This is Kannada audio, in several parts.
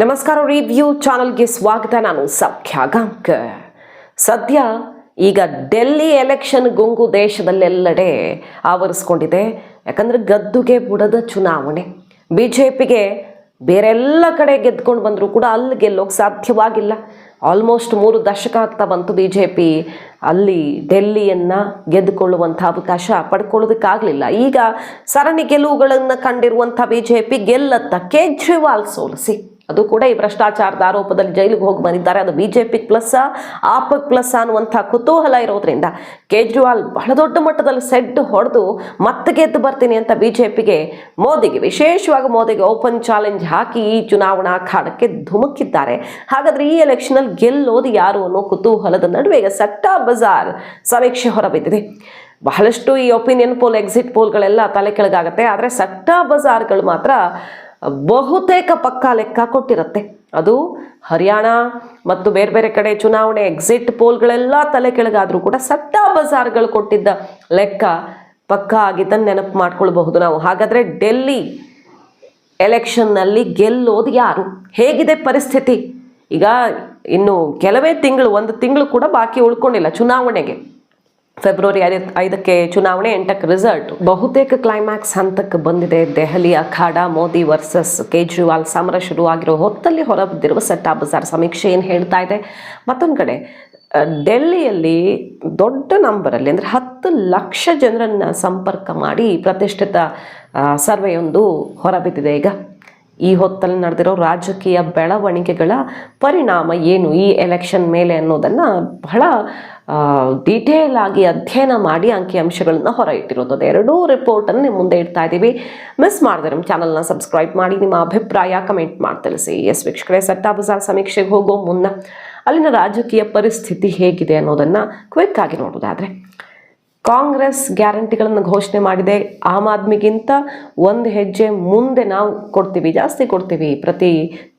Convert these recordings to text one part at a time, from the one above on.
ನಮಸ್ಕಾರ ರಿವ್ಯೂ ಚಾನಲ್ಗೆ ಸ್ವಾಗತ. ನಾನು ಸೌಖ್ಯ ಸದ್ಯ ಈಗ ಡೆಲ್ಲಿ ಎಲೆಕ್ಷನ್ ಗುಂಗು ದೇಶದಲ್ಲೆಲ್ಲೆಡೆ ಆವರಿಸ್ಕೊಂಡಿದೆ. ಯಾಕಂದರೆ ಗದ್ದುಗೆ ಬುಡದ ಚುನಾವಣೆ. ಬಿ ಜೆ ಪಿಗೆ ಬೇರೆಲ್ಲ ಕಡೆ ಗೆದ್ಕೊಂಡು ಬಂದರೂ ಕೂಡ ಅಲ್ಲಿ ಗೆಲ್ಲೋಕೆ ಸಾಧ್ಯವಾಗಿಲ್ಲ. ಆಲ್ಮೋಸ್ಟ್ ಮೂರು ದಶಕ ಆಗ್ತಾ ಬಂತು ಬಿ ಜೆ ಪಿ ಅಲ್ಲಿ ಡೆಲ್ಲಿಯನ್ನು ಗೆದ್ದುಕೊಳ್ಳುವಂಥ ಅವಕಾಶ ಪಡ್ಕೊಳ್ಳೋದಕ್ಕಾಗಲಿಲ್ಲ. ಈಗ ಸರಣಿ ಗೆಲುವುಗಳನ್ನು ಕಂಡಿರುವಂಥ ಬಿ ಜೆ ಪಿ ಗೆಲ್ಲತ್ತ ಕೇಜ್ರಿವಾಲ್ ಸೋಲಿಸಿ. ಅದು ಕೂಡ ಈ ಭ್ರಷ್ಟಾಚಾರದ ಆರೋಪದಲ್ಲಿ ಜೈಲಿಗೆ ಹೋಗಿ ಬಂದಿದ್ದಾರೆ. ಅದು B J P plus AAP plus ಅನ್ನುವಂಥ ಕುತೂಹಲ ಇರೋದ್ರಿಂದ ಕೇಜ್ರಿವಾಲ್ ಬಹಳ ದೊಡ್ಡ ಮಟ್ಟದಲ್ಲಿ ಸೆಡ್ ಹೊಡೆದು ಮತ್ತೆ ಗೆದ್ದು ಬರ್ತೀನಿ ಅಂತ ಬಿ ಜೆ ಪಿಗೆ ಮೋದಿಗೆ, ವಿಶೇಷವಾಗಿ ಮೋದಿಗೆ ಓಪನ್ ಚಾಲೆಂಜ್ ಹಾಕಿ ಈ ಚುನಾವಣಾ ಅಖಾಡಕ್ಕೆ ಧುಮುಕಿದ್ದಾರೆ ಹಾಗಾದ್ರೆ ಈ ಎಲೆಕ್ಷನಲ್ಲಿ ಗೆಲ್ಲೋದು ಯಾರು ಅನ್ನೋ ಕುತೂಹಲದ ನಡುವೆ ಈಗ ಸಟ್ಟಾ ಬಜಾರ್ ಸಮೀಕ್ಷೆ ಹೊರಬಿದ್ದಿದೆ. ಬಹಳಷ್ಟು ಈ ಒಪಿನಿಯನ್ ಪೋಲ್, ಎಕ್ಸಿಟ್ ಪೋಲ್ಗಳೆಲ್ಲ ತಲೆ ಕೆಳಗಾಗತ್ತೆ. ಆದರೆ ಸಟ್ಟಾ ಬಜಾರ್ಗಳು ಮಾತ್ರ ಬಹುತೇಕ ಪಕ್ಕಾ ಲೆಕ್ಕ ಕೊಟ್ಟಿರುತ್ತೆ. ಅದು ಹರಿಯಾಣ ಮತ್ತು ಬೇರೆ ಬೇರೆ ಕಡೆ ಚುನಾವಣೆ ಎಕ್ಸಿಟ್ ಪೋಲ್ಗಳೆಲ್ಲ ತಲೆ ಕೆಳಗಾದರೂ ಕೂಡ ಸಟ್ಟಾ ಬಜಾರ್ಗಳು ಕೊಟ್ಟಿದ್ದ ಲೆಕ್ಕ ಪಕ್ಕಾ ಆಗಿದ್ದನ್ನು ನೆನಪು ಮಾಡ್ಕೊಳ್ಬಹುದು ನಾವು. ಹಾಗಾದರೆ ಡೆಲ್ಲಿ ಎಲೆಕ್ಷನ್ನಲ್ಲಿ ಗೆಲ್ಲೋದು ಯಾರು? ಹೇಗಿದೆ ಪರಿಸ್ಥಿತಿ? ಈಗ ಇನ್ನು ಕೆಲವೇ ತಿಂಗಳು, ಒಂದು ತಿಂಗಳು ಕೂಡ ಬಾಕಿ ಉಳ್ಕೊಂಡಿಲ್ಲ ಚುನಾವಣೆಗೆ. ಫೆಬ್ರವರಿ ಐದ ಐದಕ್ಕೆ ಚುನಾವಣೆ ಎಂಟಕ್ಕೆ ರಿಸಲ್ಟ್ ಬಹುತೇಕ ಕ್ಲೈಮ್ಯಾಕ್ಸ್ ಹಂತಕ್ಕೆ ಬಂದಿದೆ. ದೆಹಲಿ ಅಖಾಡ ಮೋದಿ ವರ್ಸಸ್ ಕೇಜ್ರಿವಾಲ್ ಸಮರ ಶುರುವಾಗಿರೋ ಹೊತ್ತಲ್ಲಿ ಹೊರಬಿದ್ದಿರುವ ಸಟ್ಟಾ ಬಜಾರ್ ಸಮೀಕ್ಷೆ ಏನು ಹೇಳ್ತಾ ಇದೆ? ಮತ್ತೊಂದು ಕಡೆ ಡೆಲ್ಲಿಯಲ್ಲಿ ದೊಡ್ಡ ನಂಬರಲ್ಲಿ ಅಂದರೆ ಹತ್ತು ಲಕ್ಷ ಜನರನ್ನು ಸಂಪರ್ಕ ಮಾಡಿ ಪ್ರತಿಷ್ಠಿತ ಸರ್ವೆಯೊಂದು ಹೊರಬಿದ್ದಿದೆ. ಈಗ ಈ ಹೊತ್ತಲ್ಲಿ ನಡೆದಿರೋ ರಾಜಕೀಯ ಬೆಳವಣಿಗೆಗಳ ಪರಿಣಾಮ ಏನು ಈ ಎಲೆಕ್ಷನ್ ಮೇಲೆ ಅನ್ನೋದನ್ನು ಬಹಳ ಡೀಟೇಲ್ ಆಗಿ ಅಧ್ಯಯನ ಮಾಡಿ ಅಂಕಿಅಂಶಗಳನ್ನು ಹೊರ ಇಟ್ಟಿರೋದು ಎರಡೂ ರಿಪೋರ್ಟನ್ನು ನಿಮ್ಮ ಮುಂದೆ ಇಡ್ತಾ ಇದ್ದೀವಿ ಮಿಸ್ ಮಾಡಿದೆ ನಮ್ಮ ಚಾನಲ್ನ ಸಬ್ಸ್ಕ್ರೈಬ್ ಮಾಡಿ, ನಿಮ್ಮ ಅಭಿಪ್ರಾಯ ಕಮೆಂಟ್ ಮಾಡಿ ತಿಳಿಸಿ. ಎಸ್ ವೀಕ್ಷಕರೇ, ಸಟ್ಟಾ ಬಜಾರ್ ಸಮೀಕ್ಷೆಗೆ ಹೋಗೋ ಮುನ್ನ ಅಲ್ಲಿನ ರಾಜಕೀಯ ಪರಿಸ್ಥಿತಿ ಹೇಗಿದೆ ಅನ್ನೋದನ್ನು ಕ್ವಿಕ್ ಆಗಿ ನೋಡೋದಾದರೆ. ಕಾಂಗ್ರೆಸ್ ಗ್ಯಾರಂಟಿಗಳನ್ನು ಘೋಷಣೆ ಮಾಡಿದೆ. ಆಮ್ ಆದ್ಮಿಗಿಂತ ಒಂದು ಹೆಜ್ಜೆ ಮುಂದೆ ನಾವು ಕೊಡ್ತೀವಿ, ಜಾಸ್ತಿ ಕೊಡ್ತೀವಿ. ಪ್ರತಿ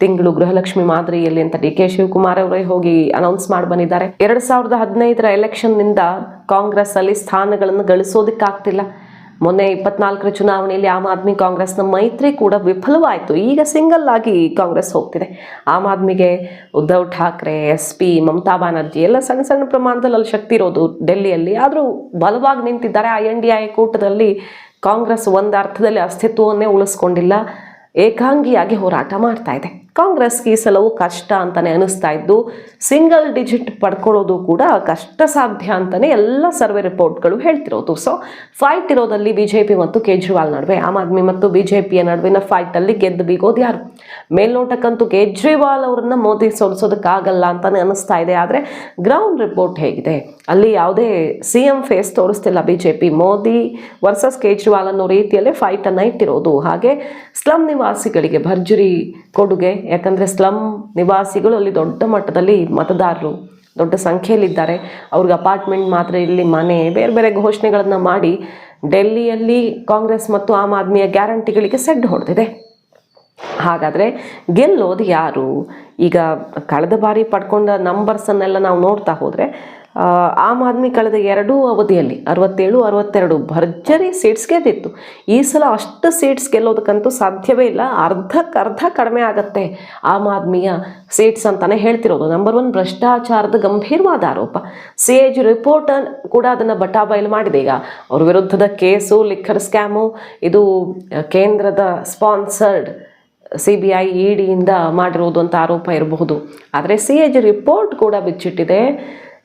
ತಿಂಗಳು ಗೃಹಲಕ್ಷ್ಮಿ ಮಾದರಿಯಲ್ಲಿ ಅಂತ ಡಿ ಕೆ ಶಿವಕುಮಾರ್ ಅವರೇ ಹೋಗಿ ಅನೌನ್ಸ್ ಮಾಡಿ ಬಂದಿದ್ದಾರೆ. ಎರಡು ಸಾವಿರದ ಹದಿನೈದರ ಎಲೆಕ್ಷನ್ನಿಂದ ಕಾಂಗ್ರೆಸ್ ಅಲ್ಲಿ ಸ್ಥಾನಗಳನ್ನು ಗಳಿಸೋದಕ್ಕಾಗ್ತಿಲ್ಲ. ಮೊನ್ನೆ ಇಪ್ಪತ್ನಾಲ್ಕರ ಚುನಾವಣೆಯಲ್ಲಿ ಆಮ್ ಆದ್ಮಿ ಕಾಂಗ್ರೆಸ್ನ ಮೈತ್ರಿ ಕೂಡ ವಿಫಲವಾಯಿತು. ಈಗ ಸಿಂಗಲ್ ಆಗಿ ಕಾಂಗ್ರೆಸ್ ಹೋಗ್ತಿದೆ. ಆಮ್ ಆದ್ಮಿಗೆ ಉದ್ಧವ್ ಠಾಕ್ರೆ, ಎಸ್ ಪಿ, ಮಮತಾ ಬ್ಯಾನರ್ಜಿ ಎಲ್ಲ ಸಣ್ಣ ಸಣ್ಣ ಪ್ರಮಾಣದಲ್ಲಿ ಅಲ್ಲಿ ಶಕ್ತಿ ಇರೋದು ಡೆಲ್ಲಿಯಲ್ಲಿ. ಆದರೂ ಬಲವಾಗಿ ನಿಂತಿದ್ದಾರೆ ಆ ಎನ್ ಡಿ ಐ ಕೂಟದಲ್ಲಿ. ಕಾಂಗ್ರೆಸ್ ಒಂದು ಅರ್ಥದಲ್ಲಿ ಅಸ್ತಿತ್ವವನ್ನೇ ಉಳಿಸ್ಕೊಂಡಿಲ್ಲ. ಏಕಾಂಗಿಯಾಗಿ ಹೋರಾಟ ಮಾಡ್ತಾ ಇದೆ. ಕಾಂಗ್ರೆಸ್ಗೆ ಈ ಸಲವು ಕಷ್ಟ ಅಂತಾನೆ ಅನಿಸ್ತಾ ಇದ್ದು, ಸಿಂಗಲ್ ಡಿಜಿಟ್ ಪಡ್ಕೊಳ್ಳೋದು ಕೂಡ ಕಷ್ಟ ಸಾಧ್ಯ ಅಂತಾನೆ ಎಲ್ಲ ಸರ್ವೆ ರಿಪೋರ್ಟ್ಗಳು ಹೇಳ್ತಿರೋದು. ಸೊ ಫೈಟ್ ಇರೋದಲ್ಲಿ ಬಿ ಜೆ ಪಿ ಮತ್ತು ಕೇಜ್ರಿವಾಲ್ ನಡುವೆ, ಆಮ್ ಆದ್ಮಿ ಮತ್ತು ಬಿ ಜೆ ಪಿಯ ನಡುವಿನ ಫೈಟಲ್ಲಿ ಗೆದ್ದು ಬೀಗೋದು ಯಾರು? ಮೇಲ್ನೋಟಕ್ಕಂತೂ ಕೇಜ್ರಿವಾಲ್ ಅವರನ್ನ ಮೋದಿ ಸೋಲಿಸೋದಕ್ಕಾಗಲ್ಲ ಅಂತಾನೆ ಅನಿಸ್ತಾ ಇದೆ. ಆದರೆ ಗ್ರೌಂಡ್ ರಿಪೋರ್ಟ್ ಹೇಗಿದೆ? ಅಲ್ಲಿ ಯಾವುದೇ C M face ತೋರಿಸ್ತಿಲ್ಲ B J Modi versus Kejriwal ಅನ್ನೋ ರೀತಿಯಲ್ಲೇ ಫೈಟನ್ನು ಇಟ್ಟಿರೋದು. ಹಾಗೆ ಸ್ಲಮ್ ನಿವಾಸಿಗಳಿಗೆ ಭರ್ಜರಿ ಕೊಡುಗೆ ಯಾಕಂದರೆ ಸ್ಲಮ್ ನಿವಾಸಿಗಳು ಅಲ್ಲಿ ದೊಡ್ಡ ಮಟ್ಟದಲ್ಲಿ ಮತದಾರರು ದೊಡ್ಡ ಸಂಖ್ಯೆಯಲ್ಲಿದ್ದಾರೆ. ಅವ್ರಿಗೆ ಅಪಾರ್ಟ್ಮೆಂಟ್ ಮಾತ್ರ ಇಲ್ಲಿ ಮನೆ, ಬೇರೆ ಬೇರೆ ಘೋಷಣೆಗಳನ್ನು ಮಾಡಿ ಡೆಲ್ಲಿಯಲ್ಲಿ ಕಾಂಗ್ರೆಸ್ ಮತ್ತು ಆಮ್ ಆದ್ಮಿಯ ಗ್ಯಾರಂಟಿಗಳಿಗೆ ಸೆಡ್ ಹೊಡೆದಿದೆ. ಹಾಗಾದರೆ ಗೆಲ್ಲೋದು ಯಾರು? ಈಗ ಕಳೆದ ಬಾರಿ ಪಡ್ಕೊಂಡ ನಂಬರ್ಸನ್ನೆಲ್ಲ ನಾವು ನೋಡ್ತಾ ಹೋದರೆ ಆಮ್ ಆದ್ಮಿ ಕಳೆದ ಎರಡೂ ಅವಧಿಯಲ್ಲಿ, ಅರವತ್ತೇಳು, ಅರವತ್ತೆರಡು ಭರ್ಜರಿ ಸೀಟ್ಸ್ ಗೆದ್ದಿತ್ತು ಈ ಸಲ ಅಷ್ಟು ಸೀಟ್ಸ್ ಗೆಲ್ಲೋದಕ್ಕಂತೂ ಸಾಧ್ಯವೇ ಇಲ್ಲ. ಅರ್ಧಕ್ಕರ್ಧ ಕಡಿಮೆ ಆಗತ್ತೆ ಆಮ್ ಆದ್ಮಿಯ ಸೀಟ್ಸ್ ಅಂತಾನೆ ಹೇಳ್ತಿರೋದು. ನಂಬರ್ ಒನ್ ಭ್ರಷ್ಟಾಚಾರದ ಗಂಭೀರವಾದ ಆರೋಪ. ಸಿ ಎಜ್ ರಿಪೋರ್ಟ್ ಕೂಡ ಅದನ್ನು ಬಟಾಬಯಲು ಮಾಡಿದೆ. ಈಗ ಅವ್ರ ವಿರುದ್ಧದ ಕೇಸು, ಲಿಖರ್ ಸ್ಕ್ಯಾಮು, ಇದು ಕೇಂದ್ರದ sponsored C B I E ಡಿಯಿಂದ ಮಾಡಿರುವುದು ಅಂತ ಆರೋಪ ಇರಬಹುದು. ಆದರೆ ಸಿ ಎಜ್ ರಿಪೋರ್ಟ್ ಕೂಡ ಬಿಚ್ಚಿಟ್ಟಿದೆ.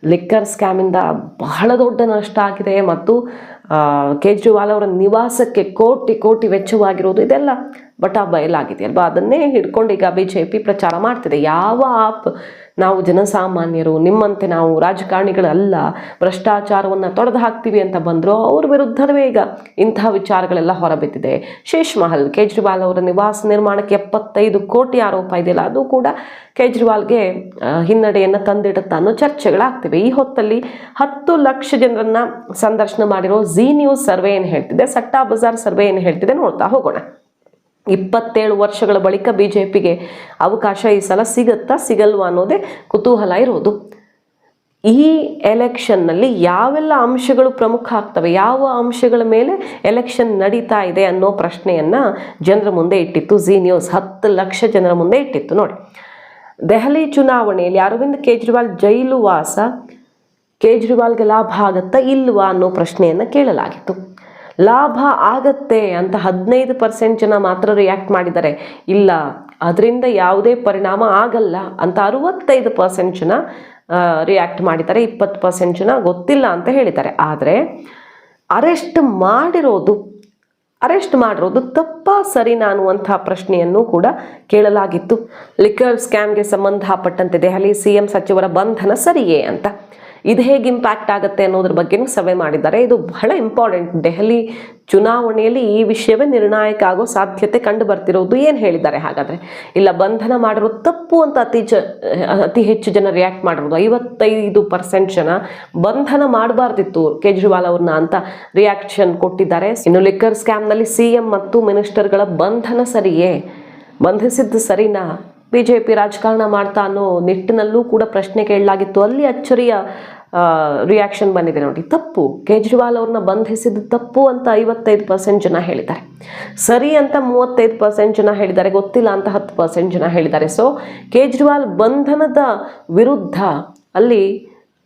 ಲಿಕ್ಕರ್ ಸ್ಕ್ಯಾಮಿಂದ ಬಹಳ ದೊಡ್ಡ ನಷ್ಟ ಆಗಿದೆ ಮತ್ತು ಆ, ಕೇಜ್ರಿವಾಲ್ ಅವರ ನಿವಾಸಕ್ಕೆ ಕೋಟಿ ಕೋಟಿ ವೆಚ್ಚವಾಗಿರೋದು ಇದೆಲ್ಲ ಬಟ ಬಯಲಾಗಿದೆ ಅಲ್ವಾ? ಅದನ್ನೇ ಹಿಡ್ಕೊಂಡು ಈಗ ಬಿ ಪ್ರಚಾರ ಮಾಡ್ತಿದೆ. ಯಾವ ಆಪ್ ನಾವು ಜನಸಾಮಾನ್ಯರು, ನಿಮ್ಮಂತೆ ನಾವು ರಾಜಕಾರಣಿಗಳಲ್ಲ, ಭ್ರಷ್ಟಾಚಾರವನ್ನು ತೊಡೆದು ಹಾಕ್ತೀವಿ ಅಂತ ಬಂದರು ಅವ್ರ ವಿರುದ್ಧವೇ ಈಗ ಇಂತಹ ವಿಚಾರಗಳೆಲ್ಲ ಹೊರಬಿದ್ದಿದೆ. ಶೇಷ್ ಮಹಲ್ ಕೇಜ್ರಿವಾಲ್ ಅವರ ನಿವಾಸ ನಿರ್ಮಾಣಕ್ಕೆ ಎಪ್ಪತ್ತೈದು ಕೋಟಿ ಆರೋಪ ಇದೆಯಲ್ಲ, ಅದು ಕೂಡ ಕೇಜ್ರಿವಾಲ್ಗೆ ಹಿನ್ನಡೆಯನ್ನು ತಂದಿಡುತ್ತೆ ಅನ್ನೋ ಚರ್ಚೆಗಳಾಗ್ತಿವೆ. ಈ ಹೊತ್ತಲ್ಲಿ ಹತ್ತು ಲಕ್ಷ ಜನರನ್ನು ಸಂದರ್ಶನ ಮಾಡಿರೋ ಝೀ ನ್ಯೂಸ್ ಸರ್ವೆ ಏನು ಹೇಳ್ತಿದೆ? ಸಟ್ಟಾ ಬಜಾರ್ ಸರ್ವೆ ಏನು ಹೇಳ್ತಿದೆ ನೋಡ್ತಾ ಹೋಗೋಣ. ಇಪ್ಪತ್ತೇಳು ವರ್ಷಗಳ ಬಳಿಕ ಬಿ ಜೆ ಪಿಗೆ ಅವಕಾಶ ಈ ಸಲ ಸಿಗುತ್ತಾ ಸಿಗಲ್ವಾ ಅನ್ನೋದೇ ಕುತೂಹಲ ಇರೋದು. ಈ ಎಲೆಕ್ಷನ್ನಲ್ಲಿ ಯಾವೆಲ್ಲ ಅಂಶಗಳು ಪ್ರಮುಖ ಆಗ್ತವೆ, ಯಾವ ಅಂಶಗಳ ಮೇಲೆ ಎಲೆಕ್ಷನ್ ನಡೀತಾ ಇದೆ ಅನ್ನೋ ಪ್ರಶ್ನೆಯನ್ನು ಜನರ ಮುಂದೆ ಇಟ್ಟಿತ್ತು. ಜಿ ನ್ಯೂಸ್ ಹತ್ತು ಲಕ್ಷ ಜನರ ಮುಂದೆ ಇಟ್ಟಿತ್ತು ನೋಡಿ. ದೆಹಲಿ ಚುನಾವಣೆಯಲ್ಲಿ ಅರವಿಂದ್ ಕೇಜ್ರಿವಾಲ್ ಜೈಲು ವಾಸ, ಕೇಜ್ರಿವಾಲ್ಗೆ ಲಾಭ ಆಗುತ್ತಾ ಇಲ್ವಾ ಅನ್ನೋ ಪ್ರಶ್ನೆಯನ್ನು ಕೇಳಲಾಗಿತ್ತು. ಲಾಭ ಆಗತ್ತೆ ಅಂತ ಹದಿನೈದು ಪರ್ಸೆಂಟ್ ಜನ ಮಾತ್ರ ರಿಯಾಕ್ಟ್ ಮಾಡಿದ್ದಾರೆ. ಇಲ್ಲ, ಅದರಿಂದ ಯಾವುದೇ ಪರಿಣಾಮ ಆಗಲ್ಲ ಅಂತ ಅರುವತ್ತೈದು ಪರ್ಸೆಂಟ್ ಜನ ರಿಯಾಕ್ಟ್ ಮಾಡಿದ್ದಾರೆ. ಇಪ್ಪತ್ತು ಪರ್ಸೆಂಟ್ ಜನ ಗೊತ್ತಿಲ್ಲ ಅಂತ ಹೇಳಿದ್ದಾರೆ. ಆದರೆ ಅರೆಸ್ಟ್ ಮಾಡಿರೋದು ಅರೆಸ್ಟ್ ಮಾಡಿರೋದು ತಪ್ಪ ಸರಿನಾ ಅನ್ನುವಂಥ ಪ್ರಶ್ನೆಯನ್ನು ಕೂಡ ಕೇಳಲಾಗಿತ್ತು. ಲಿಕ್ಕರ್ ಸ್ಕ್ಯಾಮ್ಗೆ ಸಂಬಂಧಪಟ್ಟಂತೆ ದೆಹಲಿ ಸಿಎಂ ಸಚಿವರ ಬಂಧನ ಸರಿಯೇ ಅಂತ. ಇದು ಹೇಗೆ ಇಂಪ್ಯಾಕ್ಟ್ ಆಗುತ್ತೆ ಅನ್ನೋದ್ರ ಬಗ್ಗೆನೂ ಸಭೆ ಮಾಡಿದ್ದಾರೆ. ಇದು ಬಹಳ ಇಂಪಾರ್ಟೆಂಟ್ ದೆಹಲಿ ಚುನಾವಣೆಯಲ್ಲಿ ಈ ವಿಷಯವೇ ನಿರ್ಣಾಯಕ ಆಗೋ ಸಾಧ್ಯತೆ ಕಂಡು ಬರ್ತಿರೋದು ಏನು ಹೇಳಿದ್ದಾರೆ ಹಾಗಾದರೆ? ಇಲ್ಲ ಬಂಧನ ಮಾಡಿರೋ ತಪ್ಪು ಅಂತ ಅತಿ ಜ, ಅತಿ ಹೆಚ್ಚು ಜನ ರಿಯಾಕ್ಟ್ ಮಾಡಿರೋದು, ಐವತ್ತೈದು ಪರ್ಸೆಂಟ್ ಜನ ಬಂಧನ ಮಾಡಬಾರ್ದಿತ್ತು ಕೇಜ್ರಿವಾಲ್ ಅವ್ರನ್ನ ಅಂತ ರಿಯಾಕ್ಷನ್ ಕೊಟ್ಟಿದ್ದಾರೆ. ಇನ್ನು ಲಿಕ್ಕರ್ ಸ್ಕ್ಯಾಮ್ನಲ್ಲಿ ಸಿ ಎಂ ಮತ್ತು ಮಿನಿಸ್ಟರ್ಗಳ ಬಂಧನ ಸರಿಯೇ? ಬಂಧಿಸಿದ್ದು ಸರಿನಾ? ಬಿ ಜೆ ಪಿ ರಾಜಕಾರಣ ಮಾಡ್ತಾ ಅನ್ನೋ ನಿಟ್ಟಿನಲ್ಲೂ ಕೂಡ ಪ್ರಶ್ನೆ ಕೇಳಲಾಗಿತ್ತು. ಅಲ್ಲಿ ಅಚ್ಚರಿಯ ರಿಯಾಕ್ಷನ್ ಬಂದಿದೆ ನೋಡಿ. ತಪ್ಪು. ಕೇಜ್ರಿವಾಲ್ ಅವ್ರನ್ನ ಬಂಧಿಸಿದ್ದು ತಪ್ಪು ಅಂತ ಐವತ್ತೈದು ಪರ್ಸೆಂಟ್ ಜನ ಹೇಳಿದ್ದಾರೆ. ಸರಿ ಅಂತ ಮೂವತ್ತೈದು ಪರ್ಸೆಂಟ್ ಜನ ಹೇಳಿದ್ದಾರೆ. ಗೊತ್ತಿಲ್ಲ ಅಂತ ಹತ್ತು ಪರ್ಸೆಂಟ್ ಜನ ಹೇಳಿದ್ದಾರೆ. ಸೊ ಕೇಜ್ರಿವಾಲ್ ಬಂಧನದ ವಿರುದ್ಧ ಅಲ್ಲಿ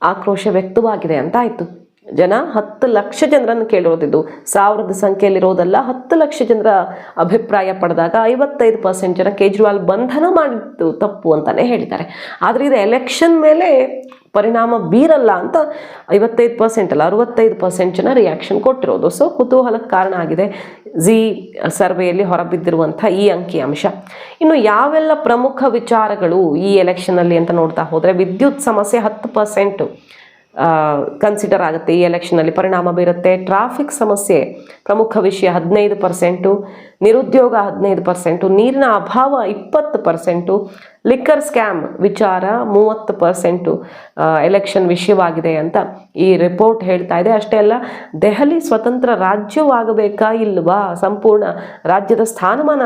ಆಕ್ರೋಶ ವ್ಯಕ್ತವಾಗಿದೆ ಅಂತ ಆಯಿತು. ಜನ ಹತ್ತು ಲಕ್ಷ ಜನರನ್ನು ಕೇಳಿರೋದಿದ್ದು. ಸಾವಿರದ ಸಂಖ್ಯೆಯಲ್ಲಿರೋದಲ್ಲ, ಹತ್ತು ಲಕ್ಷ ಜನರ ಅಭಿಪ್ರಾಯ ಪಡೆದಾಗ ಐವತ್ತೈದು ಪರ್ಸೆಂಟ್ ಜನ ಕೇಜ್ರಿವಾಲ್ ಬಂಧನ ಮಾಡಿದ್ದು ತಪ್ಪು ಅಂತಲೇ ಹೇಳಿದ್ದಾರೆ. ಆದರೆ ಇದು ಎಲೆಕ್ಷನ್ ಮೇಲೆ ಪರಿಣಾಮ ಬೀರಲ್ಲ ಅಂತ ಐವತ್ತೈದು ಪರ್ಸೆಂಟ್ ಅಲ್ಲ, ಅರವತ್ತೈದು ಪರ್ಸೆಂಟ್ ಜನ ರಿಯಾಕ್ಷನ್ ಕೊಟ್ಟಿರೋದು. ಸೊ ಕುತೂಹಲಕ್ಕೆ ಕಾರಣ ಆಗಿದೆ ಜಿ ಸರ್ವೆಯಲ್ಲಿ ಹೊರಬಿದ್ದಿರುವಂಥ ಈ ಅಂಕಿಅಂಶ. ಇನ್ನು ಯಾವೆಲ್ಲ ಪ್ರಮುಖ ವಿಚಾರಗಳು ಈ ಎಲೆಕ್ಷನಲ್ಲಿ ಅಂತ ನೋಡ್ತಾ ಹೋದರೆ, ವಿದ್ಯುತ್ ಸಮಸ್ಯೆ ಹತ್ತು ಪರ್ಸೆಂಟು ಕನ್ಸಿಡರ್ ಆಗುತ್ತೆ. ಈ ಎಲೆಕ್ಷನಲ್ಲಿ ಪರಿಣಾಮ ಬೀರುತ್ತೆ. ಟ್ರಾಫಿಕ್ ಸಮಸ್ಯೆ ಪ್ರಮುಖ ವಿಷಯ ಹದಿನೈದು ಪರ್ಸೆಂಟು ನಿರುದ್ಯೋಗ ಹದಿನೈದು ಪರ್ಸೆಂಟು ನೀರಿನ ಅಭಾವ ಇಪ್ಪತ್ತು ಪರ್ಸೆಂಟು ಲಿಕ್ಕರ್ ಸ್ಕ್ಯಾಮ್ ವಿಚಾರ ಮೂವತ್ತು ಪರ್ಸೆಂಟು ಎಲೆಕ್ಷನ್ ವಿಷಯವಾಗಿದೆ ಅಂತ ಈ ರಿಪೋರ್ಟ್ ಹೇಳ್ತಾ ಇದೆ. ಅಷ್ಟೇ ಅಲ್ಲ, ದೆಹಲಿ ಸ್ವತಂತ್ರ ರಾಜ್ಯವಾಗಬೇಕಾ ಇಲ್ವಾ? ಸಂಪೂರ್ಣ ರಾಜ್ಯದ ಸ್ಥಾನಮಾನ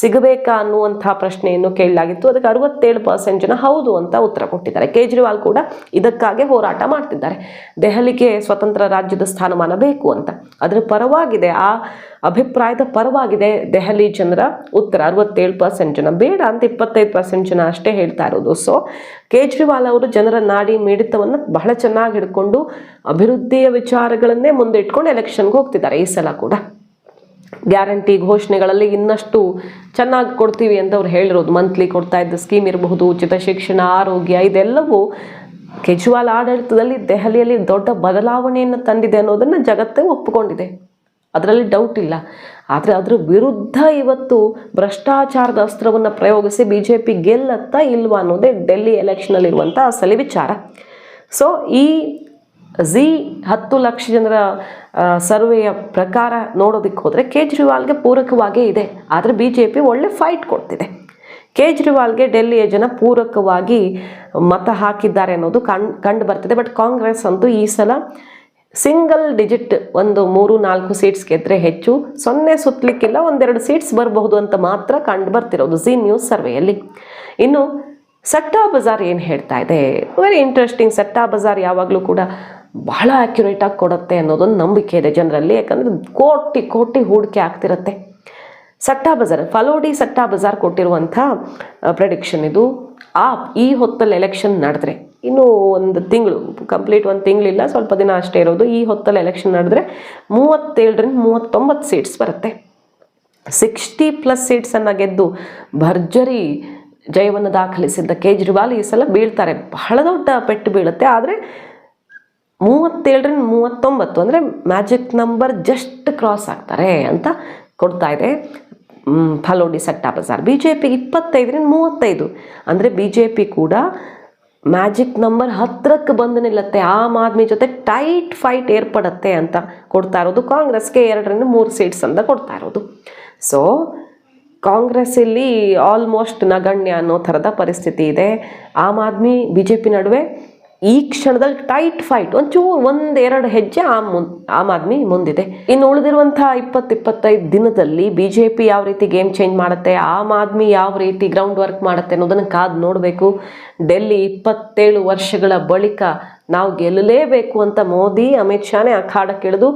ಸಿಗಬೇಕಾ ಅನ್ನುವಂಥ ಪ್ರಶ್ನೆಯನ್ನು ಕೇಳಲಾಗಿತ್ತು. ಅದಕ್ಕೆ ಅರವತ್ತೇಳು ಪರ್ಸೆಂಟ್ ಜನ ಹೌದು ಅಂತ ಉತ್ತರ ಕೊಟ್ಟಿದ್ದಾರೆ. ಕೇಜ್ರಿವಾಲ್ ಕೂಡ ಇದಕ್ಕಾಗಿ ಹೋರಾಟ ಮಾಡ್ತಿದ್ದಾರೆ. ದೆಹಲಿಗೆ ಸ್ವತಂತ್ರ ರಾಜ್ಯದ ಸ್ಥಾನಮಾನ ಬೇಕು ಅಂತ. ಅದರ ಪರವಾಗಿದೆ, ಆ ಅಭಿಪ್ರಾಯದ ಪರವಾಗಿದೆ. ದೆಹಲಿ ಜನರ ಉತ್ತರ ಅರವತ್ತೇಳು ಪರ್ಸೆಂಟ್ ಜನ, ಬೇಡ ಅಂತ ಇಪ್ಪತ್ತೈದು ಪರ್ಸೆಂಟ್ ಜನ ಅಷ್ಟೇ ಹೇಳ್ತಾ ಇರೋದು. ಸೊ ಕೇಜ್ರಿವಾಲ್ ಅವರು ಜನರ ನಾಡಿ ಮಿಡಿತವನ್ನು ಬಹಳ ಚೆನ್ನಾಗಿ ಹಿಡ್ಕೊಂಡು ಅಭಿವೃದ್ಧಿಯ ವಿಚಾರಗಳನ್ನೇ ಮುಂದೆ ಇಟ್ಕೊಂಡು ಎಲೆಕ್ಷನ್ಗೆ ಹೋಗ್ತಿದ್ದಾರೆ. ಈ ಸಲ ಕೂಡ ಗ್ಯಾರಂಟಿ ಘೋಷಣೆಗಳಲ್ಲಿ ಇನ್ನಷ್ಟು ಚೆನ್ನಾಗಿ ಕೊಡ್ತೀವಿ ಅಂತ ಅವ್ರು ಹೇಳಿರೋದು. ಮಂತ್ಲಿ ಕೊಡ್ತಾ ಇದ್ದ ಸ್ಕೀಮ್ ಇರಬಹುದು, ಉಚಿತ ಶಿಕ್ಷಣ, ಆರೋಗ್ಯ, ಇದೆಲ್ಲವೂ ಕೇಜ್ರಿವಾಲ್ ಆಡಳಿತದಲ್ಲಿ ದೆಹಲಿಯಲ್ಲಿ ದೊಡ್ಡ ಬದಲಾವಣೆಯನ್ನು ತಂದಿದೆ ಅನ್ನೋದನ್ನು ಜಗತ್ತೇ ಒಪ್ಪಿಕೊಂಡಿದೆ. ಅದರಲ್ಲಿ ಡೌಟ್ ಇಲ್ಲ. ಆದರೆ ಅದರ ವಿರುದ್ಧ ಇವತ್ತು ಭ್ರಷ್ಟಾಚಾರದ ಅಸ್ತ್ರವನ್ನು ಪ್ರಯೋಗಿಸಿ ಬಿ ಜೆ ಪಿ ಗೆಲ್ಲತ್ತಾ ಇಲ್ವಾ ಅನ್ನೋದೇ ಡೆಲ್ಲಿ ಎಲೆಕ್ಷನಲ್ಲಿರುವಂಥ ಅಸಲಿ ವಿಚಾರ. ಸೊ ಈ ಝಿ ಹತ್ತು ಲಕ್ಷ ಜನರ ಸರ್ವೆಯ ಪ್ರಕಾರ ನೋಡೋದಕ್ಕೆ ಹೋದರೆ ಕೇಜ್ರಿವಾಲ್ಗೆ ಪೂರಕವಾಗೇ ಇದೆ. ಆದರೆ ಬಿ ಜೆ ಪಿ ಒಳ್ಳೆ ಫೈಟ್ ಕೊಡ್ತಿದೆ. ಕೇಜ್ರಿವಾಲ್ಗೆ ಡೆಲ್ಲಿಯ ಜನ ಪೂರಕವಾಗಿ ಮತ ಹಾಕಿದ್ದಾರೆ ಅನ್ನೋದು ಕಣ್ ಕಂಡು ಬರ್ತಿದೆ. ಬಟ್ ಕಾಂಗ್ರೆಸ್ ಅಂತೂ ಈ ಸಲ ಸಿಂಗಲ್ ಡಿಜಿಟ್ ಒಂದು ಮೂರು ನಾಲ್ಕು ಸೀಟ್ಸ್ ಗೆದ್ರೆ ಹೆಚ್ಚು, ಸೊನ್ನೆ ಸುತ್ತಲಿಕ್ಕಿಲ್ಲ, ಒಂದೆರಡು ಸೀಟ್ಸ್ ಬರಬಹುದು ಅಂತ ಮಾತ್ರ ಕಂಡು ಬರ್ತಿರೋದು ಜಿ ನ್ಯೂಸ್ ಸರ್ವೆಯಲ್ಲಿ ಇನ್ನು ಸಟ್ಟಾ ಬಜಾರ್ ಏನು ಹೇಳ್ತಾ ಇದೆ? ವೆರಿ ಇಂಟ್ರೆಸ್ಟಿಂಗ್ ಸಟ್ಟಾ ಬಜಾರ್ ಯಾವಾಗಲೂ ಕೂಡ ಬಹಳ ಆ್ಯಕ್ಯುರೇಟಾಗಿ ಕೊಡುತ್ತೆ ಅನ್ನೋದೊಂದು ನಂಬಿಕೆ ಇದೆ ಜನರಲ್ಲಿ, ಯಾಕಂದರೆ ಕೋಟಿ ಕೋಟಿ ಹೂಡಿಕೆ ಆಗ್ತಿರುತ್ತೆ. ಸಟ್ಟಾ ಬಜಾರ್, ಫಲೋಡಿ ಸಟ್ಟಾ ಬಜಾರ್ ಕೊಟ್ಟಿರುವಂಥ ಪ್ರೆಡಿಕ್ಷನ್ ಇದು. ಆ ಈ ಹೊತ್ತಲ್ಲಿ ಎಲೆಕ್ಷನ್ ನಡೆದ್ರೆ ಇನ್ನೂ ಒಂದು ತಿಂಗಳು ಕಂಪ್ಲೀಟ್ ಒಂದು ತಿಂಗಳಿಲ್ಲ, ಸ್ವಲ್ಪ ದಿನ ಅಷ್ಟೇ ಇರೋದು. ಈ ಹೊತ್ತಲ್ಲಿ ಎಲೆಕ್ಷನ್ ನಡೆದ್ರೆ ಮೂವತ್ತೇಳರಿಂದ ಮೂವತ್ತೊಂಬತ್ತು ಸೀಟ್ಸ್ ಬರುತ್ತೆ. ಸಿಕ್ಸ್ಟಿ ಪ್ಲಸ್ ಸೀಟ್ಸನ್ನು ಗೆದ್ದು ಭರ್ಜರಿ ಜಯವನ್ನು ದಾಖಲಿಸಿದ್ದ ಕೇಜ್ರಿವಾಲ್ ಈ ಸಲ ಬೀಳ್ತಾರೆ. ಬಹಳ ದೊಡ್ಡ ಪೆಟ್ಟು ಬೀಳುತ್ತೆ. ಆದರೆ ಮೂವತ್ತೇಳರಿಂದ ಮೂವತ್ತೊಂಬತ್ತು ಅಂದರೆ ಮ್ಯಾಜಿಕ್ ನಂಬರ್ ಜಸ್ಟ್ ಕ್ರಾಸ್ ಆಗ್ತಾರೆ ಅಂತ ಕೊಡ್ತಾ ಇದೆ Phalodi Satta Bazar B J P ಇಪ್ಪತ್ತೈದರಿಂದ ಮೂವತ್ತೈದು ಅಂದರೆ ಬಿ ಜೆ ಪಿ ಕೂಡ ಮ್ಯಾಜಿಕ್ ನಂಬರ್ ಹತ್ತಿರಕ್ಕೆ ಬಂದು ನಿಲ್ಲತ್ತೆ. ಆಮ್ ಆದ್ಮಿ ಜೊತೆ ಟೈಟ್ ಫೈಟ್ ಏರ್ಪಡುತ್ತೆ ಅಂತ ಕೊಡ್ತಾ ಇರೋದು. ಕಾಂಗ್ರೆಸ್ಗೆ ಎರಡರಿಂದ ಮೂರು ಸೀಟ್ಸ್ ಅಂತ ಕೊಡ್ತಾ ಇರೋದು. ಸೊ ಕಾಂಗ್ರೆಸ್ ಇಲ್ಲಿ ಆಲ್ಮೋಸ್ಟ್ ನಗಣ್ಯ ಅನ್ನೋ ಥರದ ಪರಿಸ್ಥಿತಿ ಇದೆ. Aam Aadmi B J P ನಡುವೆ ಈ ಕ್ಷಣದಲ್ಲಿ ಟೈಟ್ ಫೈಟ್ ಒಂಚೂರು ಒಂದೆರಡು ಹೆಜ್ಜೆ ಆಮ್ ಆಮ್ ಆದ್ಮಿ ಮುಂದಿದೆ. ಇನ್ನು ಉಳಿದಿರುವಂತಹ ಇಪ್ಪತ್ತು ಇಪ್ಪತ್ತೈದು ದಿನದಲ್ಲಿ ಬಿ ಜೆ ಪಿ ಯಾವ ರೀತಿ ಗೇಮ್ ಚೇಂಜ್ ಮಾಡುತ್ತೆ, ಆಮ್ ಆದ್ಮಿ ಯಾವ ರೀತಿ ಗ್ರೌಂಡ್ ವರ್ಕ್ ಮಾಡುತ್ತೆ ಅನ್ನೋದನ್ನು ಕಾದು ನೋಡಬೇಕು. ಡೆಲ್ಲಿ ಇಪ್ಪತ್ತೇಳು ವರ್ಷಗಳ ಬಳಿಕ ನಾವು ಗೆಲ್ಲಲೇಬೇಕು ಅಂತ ಮೋದಿ, ಅಮಿತ್ ಶಾನೇ ಅಖಾಡಕ್ಕಿಳಿದು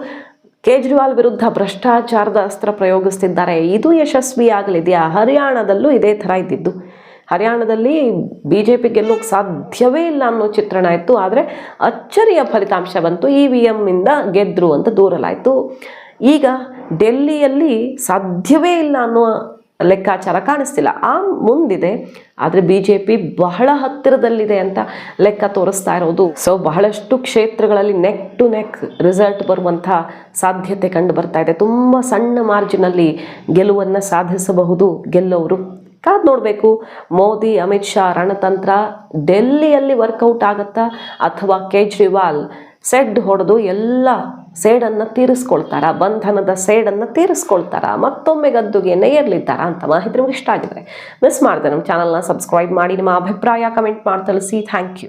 ಕೇಜ್ರಿವಾಲ್ ವಿರುದ್ಧ ಭ್ರಷ್ಟಾಚಾರದ ಅಸ್ತ್ರ ಪ್ರಯೋಗಿಸ್ತಿದ್ದಾರೆ. ಇದು ಯಶಸ್ವಿ ಆಗಲಿದೆಯಾ ಹರಿಯಾಣದಲ್ಲೂ ಇದೇ ಥರ ಇದ್ದಿದ್ದು. ಹರಿಯಾಣದಲ್ಲಿ ಬಿ ಜೆ ಪಿ ಗೆಲ್ಲೋಕ್ಕೆ ಸಾಧ್ಯವೇ ಇಲ್ಲ ಅನ್ನೋ ಚಿತ್ರಣ ಇತ್ತು. ಆದರೆ ಅಚ್ಚರಿಯ ಫಲಿತಾಂಶ ಬಂತು. ಇ ವಿ ಎಮ್ಮಿಂದ ಗೆದ್ದರು ಅಂತ ದೂರಲಾಯಿತು. ಈಗ ಡೆಲ್ಲಿಯಲ್ಲಿ ಸಾಧ್ಯವೇ ಇಲ್ಲ ಅನ್ನೋ ಲೆಕ್ಕಾಚಾರ ಕಾಣಿಸ್ತಿಲ್ಲ. ಆ ಮುಂದಿದೆ. ಆದರೆ ಬಿ ಜೆ ಪಿ ಬಹಳ ಹತ್ತಿರದಲ್ಲಿದೆ ಅಂತ ಲೆಕ್ಕ ತೋರಿಸ್ತಾ ಇರೋದು. ಸೊ ಬಹಳಷ್ಟು ಕ್ಷೇತ್ರಗಳಲ್ಲಿ ನೆಕ್ ಟು ನೆಕ್ ರಿಸಲ್ಟ್ ಬರುವಂಥ ಸಾಧ್ಯತೆ ಕಂಡು ಬರ್ತಾ ಇದೆ. ತುಂಬ ಸಣ್ಣ ಮಾರ್ಜಿನಲ್ಲಿ ಗೆಲುವನ್ನು ಸಾಧಿಸಬಹುದು ಗೆಲ್ಲೋರು. ಕಾದ್ ನೋಡಬೇಕು. ಮೋದಿ, ಅಮಿತ್ ಶಾ ರಣತಂತ್ರ ಡೆಲ್ಲಿಯಲ್ಲಿ ವರ್ಕೌಟ್ ಆಗುತ್ತಾ ಅಥವಾ ಕೇಜ್ರಿವಾಲ್ ಸೆಡ್ ಹೊಡೆದು ಎಲ್ಲ ಸೇಡನ್ನು ತೀರಿಸ್ಕೊಳ್ತಾರ? ಬಂಧನದ ಸೇಡನ್ನು ತೀರಿಸ್ಕೊಳ್ತಾರ? ಮತ್ತೊಮ್ಮೆ ಗದ್ದುಗೆ ಏರ್ಲಿದ್ದಾರಾ ಅಂತ ಮಾಹಿತಿ ನಿಮ್ಗೆ ಇಷ್ಟ ಆಗಿದ್ರೆ ಮಿಸ್ ಮಾಡಿದೆ. ನಮ್ಮ ಚಾನಲ್ನ ಸಬ್ಸ್ಕ್ರೈಬ್ ಮಾಡಿ, ನಿಮ್ಮ ಅಭಿಪ್ರಾಯ ಕಮೆಂಟ್ ಮಾಡಿ ತಿಳಿಸಿ. Thank you